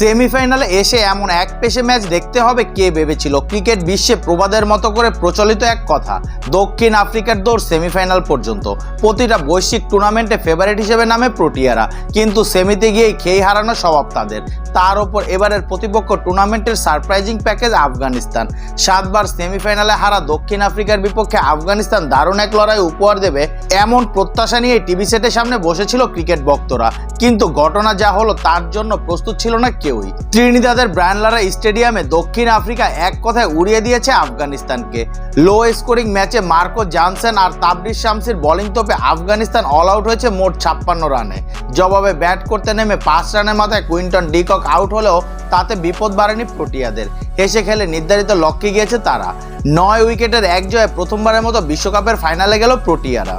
সেমিফাইনালে এসে এমন এক পেশে ম্যাচ দেখতে হবে কে ভেবেছিল। ক্রিকেট বিশ্বে প্রবাদের মতো করে প্রচলিত এক কথা, দক্ষিণ আফ্রিকার দৌড় সেমিফাইনাল পর্যন্ত। প্রতিটা বৈশ্বিক টুর্নামেন্টে ফেভারিট হিসেবে নামে প্রোটিয়ারা, কিন্তু সেমিতে গিয়েই খেই হারানো স্বভাব তাদের। তার ওপর এবারের প্রতিপক্ষ টুর্নামেন্টের সারপ্রাইজিং প্যাকেজ আফগানিস্তান। সাতবার সেমিফাইনালে হারা দক্ষিণ আফ্রিকার বিপক্ষে আফগানিস্তান দারুণ এক লড়াই উপহার দেবে এমন প্রত্যাশা নিয়ে টিভি সেটের সামনে বসেছিল ক্রিকেট ভক্তরা। কিন্তু ঘটনা যা হলো তার জন্য প্রস্তুত ছিল না কেউই। ত্রিনিদাদের ব্রায়ানলারা স্টেডিয়ামে দক্ষিণ আফ্রিকা এক কথায় উড়িয়ে দিয়েছে আফগানিস্তানকে। লো স্কোরিং ম্যাচে মার্কো জানসেন আর তাবরিজ শামসির বোলিং তোপে আফগানিস্তান অল আউট হয়েছে মোট ছাপ্পান্ন রানে। জবাবে ব্যাট করতে নেমে পাঁচ রানের মাথায় কুইন্টন ডিকক আউট হলেও তাতে বিপদ বাড়েনি প্রোটিয়াদের। হেসে খেলে নির্ধারিত লক্ষ্যে গিয়েছে তারা। নয় উইকেটের এক জয়ে প্রথমবারের মতো বিশ্বকাপের ফাইনালে গেল প্রোটিয়ারা।